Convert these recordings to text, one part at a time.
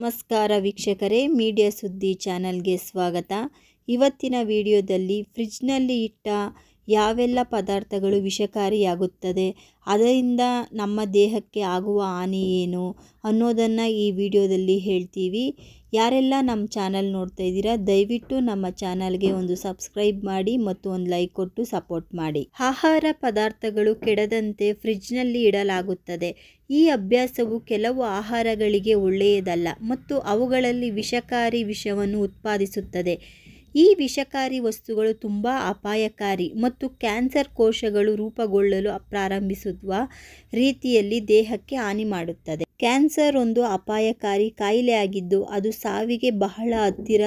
ನಮಸ್ಕಾರ ವೀಕ್ಷಕರೇ ಮೀಡಿಯಾ ಸುದ್ದಿ ಚಾನಲ್ಗೆ ಸ್ವಾಗತ. ಇವತ್ತಿನ ವಿಡಿಯೋದಲ್ಲಿ ಫ್ರಿಜ್ನಲ್ಲಿ ಇಟ್ಟ ಯಾವೆಲ್ಲ ಪದಾರ್ಥಗಳು ವಿಷಕಾರಿಯಾಗುತ್ತದೆ, ಅದರಿಂದ ನಮ್ಮ ದೇಹಕ್ಕೆ ಆಗುವ ಹಾನಿ ಏನು ಅನ್ನೋದನ್ನು ಈ ವಿಡಿಯೋದಲ್ಲಿ ಹೇಳ್ತೀವಿ. ಯಾರೆಲ್ಲ ನಮ್ಮ ಚಾನಲ್ ನೋಡ್ತಾ ಇದ್ದೀರಾ, ದಯವಿಟ್ಟು ನಮ್ಮ ಚಾನಲ್ಗೆ ಒಂದು ಸಬ್ಸ್ಕ್ರೈಬ್ ಮಾಡಿ ಮತ್ತು ಒಂದು ಲೈಕ್ ಕೊಟ್ಟು ಸಪೋರ್ಟ್ ಮಾಡಿ. ಆಹಾರ ಪದಾರ್ಥಗಳು ಕೆಡದಂತೆ ಫ್ರಿಜ್ನಲ್ಲಿ ಇಡಲಾಗುತ್ತದೆ. ಈ ಅಭ್ಯಾಸವು ಕೆಲವು ಆಹಾರಗಳಿಗೆ ಒಳ್ಳೆಯದಲ್ಲ ಮತ್ತು ಅವುಗಳಲ್ಲಿ ವಿಷಕಾರಿ ವಿಷವನ್ನು ಉತ್ಪಾದಿಸುತ್ತದೆ. ಈ ವಿಷಕಾರಿ ವಸ್ತುಗಳು ತುಂಬ ಅಪಾಯಕಾರಿ ಮತ್ತು ಕ್ಯಾನ್ಸರ್ ಕೋಶಗಳು ರೂಪುಗೊಳ್ಳಲು ಪ್ರಾರಂಭಿಸುವ ರೀತಿಯಲ್ಲಿ ದೇಹಕ್ಕೆ ಹಾನಿ ಮಾಡುತ್ತದೆ. ಕ್ಯಾನ್ಸರ್ ಒಂದು ಅಪಾಯಕಾರಿ ಕಾಯಿಲೆಯಾಗಿದ್ದು ಅದು ಸಾವಿಗೆ ಬಹಳ ಹತ್ತಿರ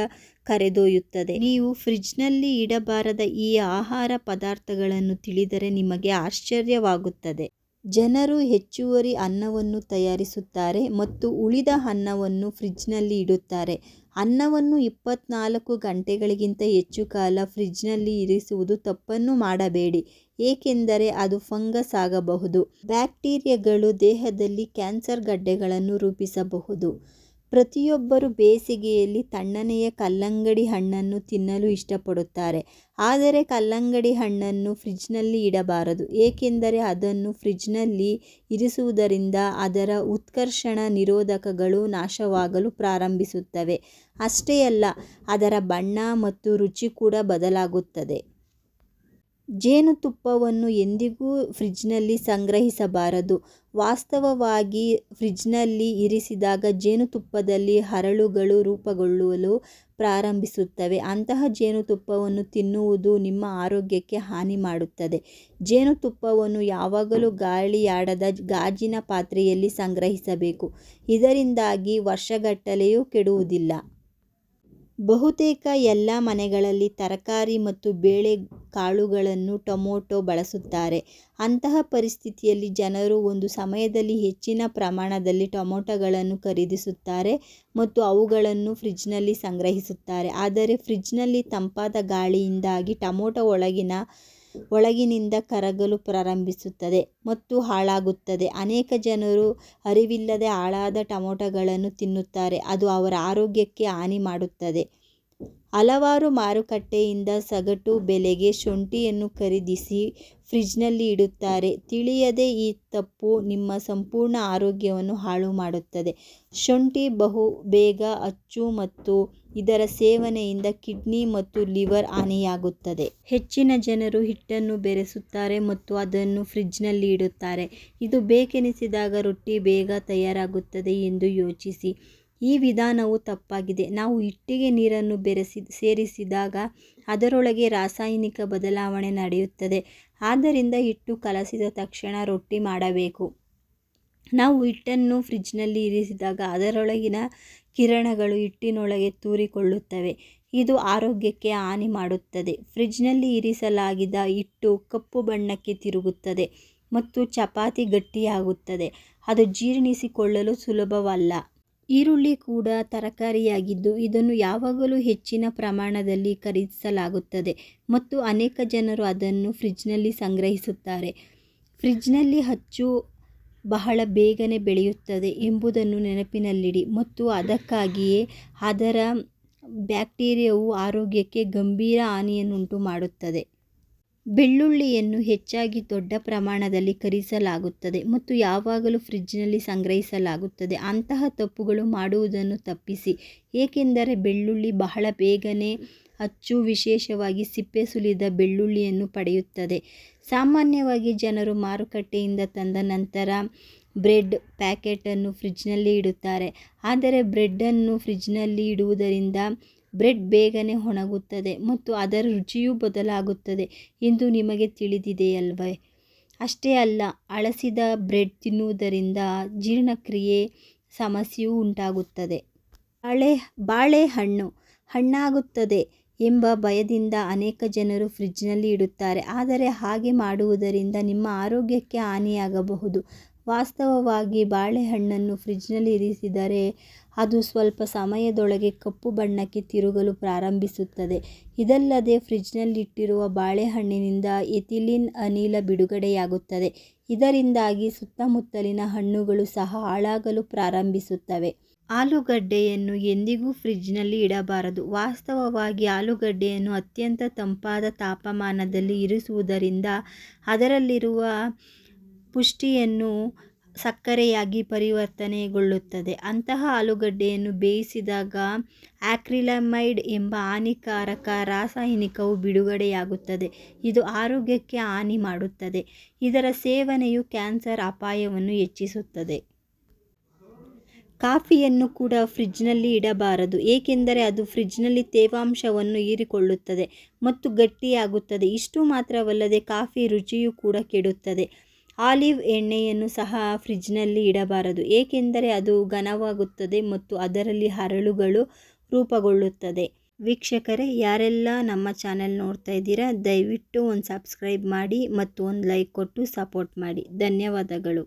ಕರೆದೊಯ್ಯುತ್ತದೆ. ನೀವು ಫ್ರಿಜ್ನಲ್ಲಿ ಇಡಬಾರದ ಈ ಆಹಾರ ಪದಾರ್ಥಗಳನ್ನು ತಿಳಿದರೆ ನಿಮಗೆ ಆಶ್ಚರ್ಯವಾಗುತ್ತದೆ. ಜನರು ಹೆಚ್ಚುವರಿ ಅನ್ನವನ್ನು ತಯಾರಿಸುತ್ತಾರೆ ಮತ್ತು ಉಳಿದ ಅನ್ನವನ್ನು ಫ್ರಿಜ್ನಲ್ಲಿ ಇಡುತ್ತಾರೆ. ಅನ್ನವನ್ನು ಇಪ್ಪತ್ನಾಲ್ಕು ಗಂಟೆಗಳಿಗಿಂತ ಹೆಚ್ಚು ಕಾಲ ಫ್ರಿಜ್ನಲ್ಲಿ ಇರಿಸುವುದು ತಪ್ಪನ್ನು ಮಾಡಬೇಡಿ, ಏಕೆಂದರೆ ಅದು ಫಂಗಸ್ ಆಗಬಹುದು. ಬ್ಯಾಕ್ಟೀರಿಯಾಗಳು ದೇಹದಲ್ಲಿ ಕ್ಯಾನ್ಸರ್ ಗಡ್ಡೆಗಳನ್ನು ರೂಪಿಸಬಹುದು. ಪ್ರತಿಯೊಬ್ಬರು ಬೇಸಿಗೆಯಲ್ಲಿ ತಣ್ಣನೆಯ ಕಲ್ಲಂಗಡಿ ಹಣ್ಣನ್ನು ತಿನ್ನಲು ಇಷ್ಟಪಡುತ್ತಾರೆ. ಆದರೆ ಕಲ್ಲಂಗಡಿ ಹಣ್ಣನ್ನು ಫ್ರಿಜ್ನಲ್ಲಿ ಇಡಬಾರದು. ಏಕೆಂದರೆ ಅದನ್ನು ಫ್ರಿಜ್ನಲ್ಲಿ ಇರಿಸುವುದರಿಂದ ಅದರ ಉತ್ಕರ್ಷಣ ನಿರೋಧಕಗಳು ನಾಶವಾಗಲು ಪ್ರಾರಂಭಿಸುತ್ತವೆ. ಅಷ್ಟೇ ಅಲ್ಲ, ಅದರ ಬಣ್ಣ ಮತ್ತು ರುಚಿ ಕೂಡ ಬದಲಾಗುತ್ತದೆ. ಜೇನುತುಪ್ಪವನ್ನು ಎಂದಿಗೂ ಫ್ರಿಜ್ನಲ್ಲಿ ಸಂಗ್ರಹಿಸಬಾರದು. ವಾಸ್ತವವಾಗಿ ಫ್ರಿಜ್ನಲ್ಲಿ ಇರಿಸಿದಾಗ ಜೇನುತುಪ್ಪದಲ್ಲಿ ಹರಳುಗಳು ರೂಪುಗೊಳ್ಳಲು ಪ್ರಾರಂಭಿಸುತ್ತವೆ. ಅಂತಹ ಜೇನುತುಪ್ಪವನ್ನು ತಿನ್ನುವುದು ನಿಮ್ಮ ಆರೋಗ್ಯಕ್ಕೆ ಹಾನಿ ಮಾಡುತ್ತದೆ. ಜೇನುತುಪ್ಪವನ್ನು ಯಾವಾಗಲೂ ಗಾಳಿಯಾಡದ ಗಾಜಿನ ಪಾತ್ರೆಯಲ್ಲಿ ಸಂಗ್ರಹಿಸಬೇಕು. ಇದರಿಂದಾಗಿ ವರ್ಷಗಟ್ಟಲೆಯೂ ಕೆಡುವುದಿಲ್ಲ. ಬಹುತೇಕ ಎಲ್ಲ ಮನೆಗಳಲ್ಲಿ ತರಕಾರಿ ಮತ್ತು ಬೇಳೆ ಕಾಳುಗಳನ್ನು ಟೊಮೊಟೊ ಬಳಸುತ್ತಾರೆ. ಅಂತಹ ಪರಿಸ್ಥಿತಿಯಲ್ಲಿ ಜನರು ಒಂದು ಸಮಯದಲ್ಲಿ ಹೆಚ್ಚಿನ ಪ್ರಮಾಣದಲ್ಲಿ ಟೊಮೊಟೊಗಳನ್ನು ಖರೀದಿಸುತ್ತಾರೆ ಮತ್ತು ಅವುಗಳನ್ನು ಫ್ರಿಜ್ನಲ್ಲಿ ಸಂಗ್ರಹಿಸುತ್ತಾರೆ. ಆದರೆ ಫ್ರಿಜ್ನಲ್ಲಿ ತಂಪಾದ ಗಾಳಿಯಿಂದಾಗಿ ಟೊಮೊಟೊ ಒಳಗಿನ ಒಳಗಿನಿಂದ ಕರಗಲು ಪ್ರಾರಂಭಿಸುತ್ತದೆ ಮತ್ತು ಹಾಳಾಗುತ್ತದೆ. ಅನೇಕ ಜನರು ಅರಿವಿಲ್ಲದೆ ಹಾಳಾದ ಟೊಮೊಟೊಗಳನ್ನು ತಿನ್ನುತ್ತಾರೆ. ಅದು ಅವರ ಆರೋಗ್ಯಕ್ಕೆ ಹಾನಿ ಮಾಡುತ್ತದೆ. ಹಲವಾರು ಮಾರುಕಟ್ಟೆಯಿಂದ ಸಗಟು ಬೆಲೆಗೆ ಶುಂಠಿಯನ್ನು ಖರೀದಿಸಿ ಫ್ರಿಜ್ನಲ್ಲಿ ಇಡುತ್ತಾರೆ. ತಿಳಿಯದೆ ಈ ತಪ್ಪು ನಿಮ್ಮ ಸಂಪೂರ್ಣ ಆರೋಗ್ಯವನ್ನು ಹಾಳು ಮಾಡುತ್ತದೆ. ಶುಂಠಿ ಬಹು ಬೇಗ ಅಚ್ಚು ಮತ್ತು ಇದರ ಸೇವನೆಯಿಂದ ಕಿಡ್ನಿ ಮತ್ತು ಲಿವರ್ ಹಾನಿಯಾಗುತ್ತದೆ. ಹೆಚ್ಚಿನ ಜನರು ಹಿಟ್ಟನ್ನು ಬೆರೆಸುತ್ತಾರೆ ಮತ್ತು ಅದನ್ನು ಫ್ರಿಜ್ನಲ್ಲಿ ಇಡುತ್ತಾರೆ. ಇದು ಬೇಕೆನಿಸಿದಾಗ ರೊಟ್ಟಿ ಬೇಗ ತಯಾರಾಗುತ್ತದೆ ಎಂದು ಯೋಚಿಸಿ. ಈ ವಿಧಾನವು ತಪ್ಪಾಗಿದೆ. ನಾವು ಇಟ್ಟಿಗೆ ನೀರನ್ನು ಬೆರೆಸಿ, ಸೇರಿಸಿದಾಗ ಅದರೊಳಗೆ ರಾಸಾಯನಿಕ ಬದಲಾವಣೆ ನಡೆಯುತ್ತದೆ. ಆದ್ದರಿಂದ ಹಿಟ್ಟು ಕಲಸಿದ ತಕ್ಷಣ ರೊಟ್ಟಿ ಮಾಡಬೇಕು. ನಾವು ಹಿಟ್ಟನ್ನು ಫ್ರಿಜ್ನಲ್ಲಿ ಇರಿಸಿದಾಗ ಅದರೊಳಗಿನ ಕಿರಣಗಳು ಹಿಟ್ಟಿನೊಳಗೆ ತೂರಿಕೊಳ್ಳುತ್ತವೆ. ಇದು ಆರೋಗ್ಯಕ್ಕೆ ಹಾನಿ ಮಾಡುತ್ತದೆ. ಫ್ರಿಜ್ನಲ್ಲಿ ಇರಿಸಲಾಗಿದ್ದ ಹಿಟ್ಟು ಕಪ್ಪು ಬಣ್ಣಕ್ಕೆ ತಿರುಗುತ್ತದೆ ಮತ್ತು ಚಪಾತಿ ಗಟ್ಟಿಯಾಗುತ್ತದೆ. ಅದು ಜೀರ್ಣಿಸಿಕೊಳ್ಳಲು ಸುಲಭವಲ್ಲ. ಈರುಳ್ಳಿ ಕೂಡ ತರಕಾರಿಯಾಗಿದ್ದು ಇದನ್ನು ಯಾವಾಗಲೂ ಹೆಚ್ಚಿನ ಪ್ರಮಾಣದಲ್ಲಿ ಖರೀದಿಸಲಾಗುತ್ತದೆ ಮತ್ತು ಅನೇಕ ಜನರು ಅದನ್ನು ಫ್ರಿಜ್ನಲ್ಲಿ ಸಂಗ್ರಹಿಸುತ್ತಾರೆ. ಫ್ರಿಜ್ನಲ್ಲಿ ಹಚ್ಚು ಬಹಳ ಬೇಗನೆ ಬೆಳೆಯುತ್ತದೆ ಎಂಬುದನ್ನು ನೆನಪಿನಲ್ಲಿಡಿ ಮತ್ತು ಅದಕ್ಕಾಗಿಯೇ ಅದರ ಬ್ಯಾಕ್ಟೀರಿಯಾವು ಆರೋಗ್ಯಕ್ಕೆ ಗಂಭೀರ ಹಾನಿಯನ್ನುಂಟು ಮಾಡುತ್ತದೆ. ಬೆಳ್ಳುಳ್ಳಿಯನ್ನು ಹೆಚ್ಚಾಗಿ ದೊಡ್ಡ ಪ್ರಮಾಣದಲ್ಲಿ ಕರಿಸಲಾಗುತ್ತದೆ ಮತ್ತು ಯಾವಾಗಲೂ ಫ್ರಿಜ್ನಲ್ಲಿ ಸಂಗ್ರಹಿಸಲಾಗುತ್ತದೆ. ಅಂತಹ ತಪ್ಪುಗಳು ಮಾಡುವುದನ್ನು ತಪ್ಪಿಸಿ, ಏಕೆಂದರೆ ಬೆಳ್ಳುಳ್ಳಿ ಬಹಳ ಬೇಗನೆ ಅಚ್ಚು ವಿಶೇಷವಾಗಿ ಸಿಪ್ಪೆ ಸುಲಿದ ಬೆಳ್ಳುಳ್ಳಿಯನ್ನು ಪಡೆಯುತ್ತದೆ. ಸಾಮಾನ್ಯವಾಗಿ ಜನರು ಮಾರುಕಟ್ಟೆಯಿಂದ ತಂದ ನಂತರ ಬ್ರೆಡ್ ಪ್ಯಾಕೆಟನ್ನು ಫ್ರಿಜ್ನಲ್ಲಿ ಇಡುತ್ತಾರೆ. ಆದರೆ ಬ್ರೆಡ್ಡನ್ನು ಫ್ರಿಜ್ನಲ್ಲಿ ಇಡುವುದರಿಂದ ಬ್ರೆಡ್ ಬೇಗನೆ ಒಣಗುತ್ತದೆ ಮತ್ತು ಅದರ ರುಚಿಯೂ ಬದಲಾಗುತ್ತದೆ ಎಂದು ನಿಮಗೆ ತಿಳಿದಿದೆಯಲ್ವೇ? ಅಷ್ಟೇ ಅಲ್ಲ, ಅಳಸಿದ ಬ್ರೆಡ್ ತಿನ್ನುವುದರಿಂದ ಜೀರ್ಣಕ್ರಿಯೆ ಸಮಸ್ಯೆಯೂ ಉಂಟಾಗುತ್ತದೆ. ಬಾಳೆ, ಬಾಳೆಹಣ್ಣು ಹಣ್ಣಾಗುತ್ತದೆ ಎಂಬ ಭಯದಿಂದ ಅನೇಕ ಜನರು ಫ್ರಿಡ್ಜ್ನಲ್ಲಿ ಇಡುತ್ತಾರೆ. ಆದರೆ ಹಾಗೆ ಮಾಡುವುದರಿಂದ ನಿಮ್ಮ ಆರೋಗ್ಯಕ್ಕೆ ಹಾನಿಯಾಗಬಹುದು. ವಾಸ್ತವವಾಗಿ ಬಾಳೆಹಣ್ಣನ್ನು ಫ್ರಿಜ್ನಲ್ಲಿ ಇರಿಸಿದರೆ ಅದು ಸ್ವಲ್ಪ ಸಮಯದೊಳಗೆ ಕಪ್ಪು ಬಣ್ಣಕ್ಕೆ ತಿರುಗಲು ಪ್ರಾರಂಭಿಸುತ್ತದೆ. ಇದಲ್ಲದೆ ಫ್ರಿಜ್ನಲ್ಲಿಟ್ಟಿರುವ ಬಾಳೆಹಣ್ಣಿನಿಂದ ಎಥಿಲಿನ್ ಅನಿಲ ಬಿಡುಗಡೆಯಾಗುತ್ತದೆ. ಇದರಿಂದಾಗಿ ಸುತ್ತಮುತ್ತಲಿನ ಹಣ್ಣುಗಳು ಸಹ ಹಾಳಾಗಲು ಪ್ರಾರಂಭಿಸುತ್ತವೆ. ಆಲೂಗಡ್ಡೆಯನ್ನು ಎಂದಿಗೂ ಫ್ರಿಜ್ನಲ್ಲಿ ಇಡಬಾರದು. ವಾಸ್ತವವಾಗಿ ಆಲೂಗಡ್ಡೆಯನ್ನು ಅತ್ಯಂತ ತಂಪಾದ ತಾಪಮಾನದಲ್ಲಿ ಇರಿಸುವುದರಿಂದ ಅದರಲ್ಲಿರುವ ಪುಷ್ಟಿಯನ್ನು ಸಕ್ಕರೆಯಾಗಿ ಪರಿವರ್ತನೆಗೊಳ್ಳುತ್ತದೆ. ಅಂತಹ ಆಲೂಗಡ್ಡೆಯನ್ನು ಬೇಯಿಸಿದಾಗ ಆಕ್ರಿಲಮೈಡ್ ಎಂಬ ಹಾನಿಕಾರಕ ರಾಸಾಯನಿಕವು ಬಿಡುಗಡೆಯಾಗುತ್ತದೆ. ಇದು ಆರೋಗ್ಯಕ್ಕೆ ಹಾನಿ ಮಾಡುತ್ತದೆ. ಇದರ ಸೇವನೆಯು ಕ್ಯಾನ್ಸರ್ ಅಪಾಯವನ್ನು ಹೆಚ್ಚಿಸುತ್ತದೆ. ಕಾಫಿಯನ್ನು ಕೂಡ ಫ್ರಿಜ್ನಲ್ಲಿ ಇಡಬಾರದು, ಏಕೆಂದರೆ ಅದು ಫ್ರಿಜ್ನಲ್ಲಿ ತೇವಾಂಶವನ್ನು ಹೀರಿಕೊಳ್ಳುತ್ತದೆ ಮತ್ತು ಗಟ್ಟಿಯಾಗುತ್ತದೆ. ಇಷ್ಟು ಮಾತ್ರವಲ್ಲದೆ ಕಾಫಿ ರುಚಿಯೂ ಕೂಡ ಕೆಡುತ್ತದೆ. ಆಲಿವ್ ಎಣ್ಣೆಯನ್ನು ಸಹ ಫ್ರಿಜ್ನಲ್ಲಿ ಇಡಬಾರದು, ಏಕೆಂದರೆ ಅದು ಘನವಾಗುತ್ತದೆ ಮತ್ತು ಅದರಲ್ಲಿ ಹರಳುಗಳು ರೂಪುಗೊಳ್ಳುತ್ತದೆ. ವೀಕ್ಷಕರೇ, ಯಾರೆಲ್ಲ ನಮ್ಮ ಚಾನೆಲ್ ನೋಡ್ತಾ ಇದ್ದೀರಾ, ದಯವಿಟ್ಟು ಒಂದು ಸಬ್ಸ್ಕ್ರೈಬ್ ಮಾಡಿ ಮತ್ತು ಒಂದು ಲೈಕ್ ಕೊಟ್ಟು ಸಪೋರ್ಟ್ ಮಾಡಿ. ಧನ್ಯವಾದಗಳು.